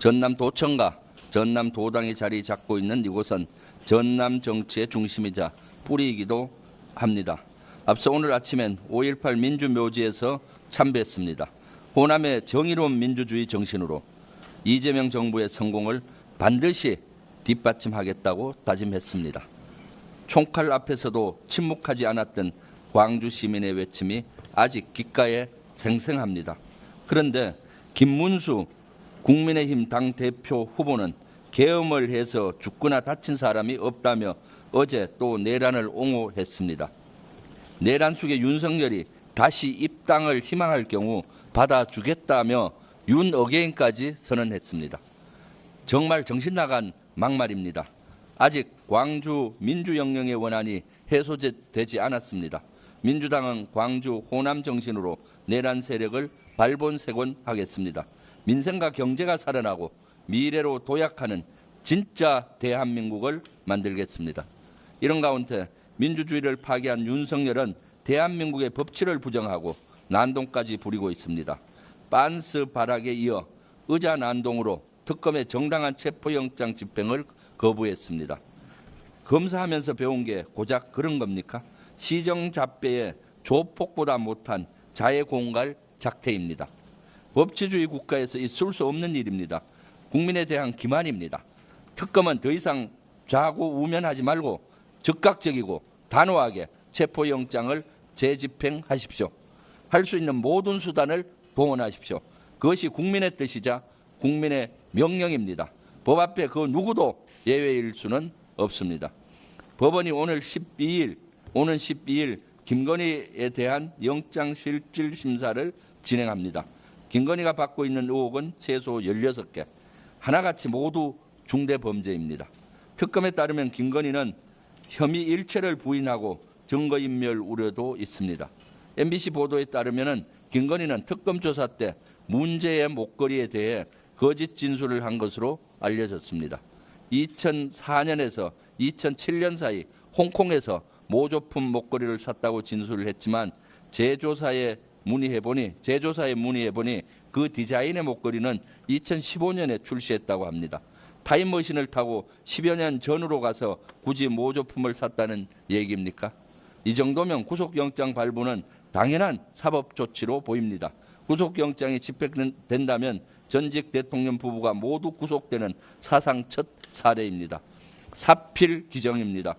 전남도청과 전남도당이 자리 잡고 있는 이곳은 전남 정치의 중심이자 뿌리이기도 합니다. 앞서 오늘 아침엔 5.18 민주묘지에서 참배했습니다. 호남의 정의로운 민주주의 정신으로 이재명 정부의 성공을 반드시 뒷받침하겠다고 다짐했습니다. 총칼 앞에서도 침묵하지 않았던 광주 시민의 외침이 아직 귓가에 생생합니다. 그런데 김문수 국민의힘 당 대표 후보는 계엄을 해서 죽거나 다친 사람이 없다며 어제 또 내란을 옹호했습니다. 내란 속의 윤석열이 다시 입당을 희망할 경우 받아주겠다며 윤 어게인까지 선언했습니다. 정말 정신 나간 막말입니다. 아직 광주 민주영령의 원한이 해소되지 않았습니다. 민주당은 광주 호남 정신으로 내란 세력을 발본색원하겠습니다. 민생과 경제가 살아나고 미래로 도약하는 진짜 대한민국을 만들겠습니다. 이런 가운데 민주주의를 파괴한 윤석열은 대한민국의 법치를 부정하고 난동까지 부리고 있습니다. 빤스 발악에 이어 의자 난동으로 특검의 정당한 체포영장 집행을 거부했습니다. 검사하면서 배운 게 고작 그런 겁니까? 시정잡배의 조폭보다 못한 자해공갈 작태입니다. 법치주의 국가에서 있을 수 없는 일입니다. 국민에 대한 기만입니다. 특검은 더 이상 좌고 우면하지 말고 즉각적이고 단호하게 체포영장을 재집행하십시오. 할 수 있는 모든 수단을 동원하십시오. 그것이 국민의 뜻이자 국민의 명령입니다. 법 앞에 그 누구도 예외일 수는 없습니다. 법원이 오늘 12일 오는 12일 김건희에 대한 영장실질 심사를 진행합니다. 김건희가 받고 있는 의혹은 최소 16개. 하나같이 모두 중대 범죄입니다. 특검에 따르면 김건희는 혐의 일체를 부인하고 증거인멸 우려도 있습니다. MBC 보도에 따르면 김건희는 특검 조사 때 문제의 목걸이에 대해 거짓 진술을 한 것으로 알려졌습니다. 2004년에서 2007년 사이 홍콩에서 모조품 목걸이를 샀다고 진술을 했지만 제조사에 문의해 보니 제조사에 문의해 보니 그 디자인의 목걸이는 2015년에 출시했다고 합니다. 타임머신을 타고 10여 년 전으로 가서 굳이 모조품을 샀다는 얘기입니까? 이 정도면 구속영장 발부는 당연한 사법 조치로 보입니다. 구속영장이 집행된다면 전직 대통령 부부가 모두 구속되는 사상 첫 사례입니다. 사필 기정입니다.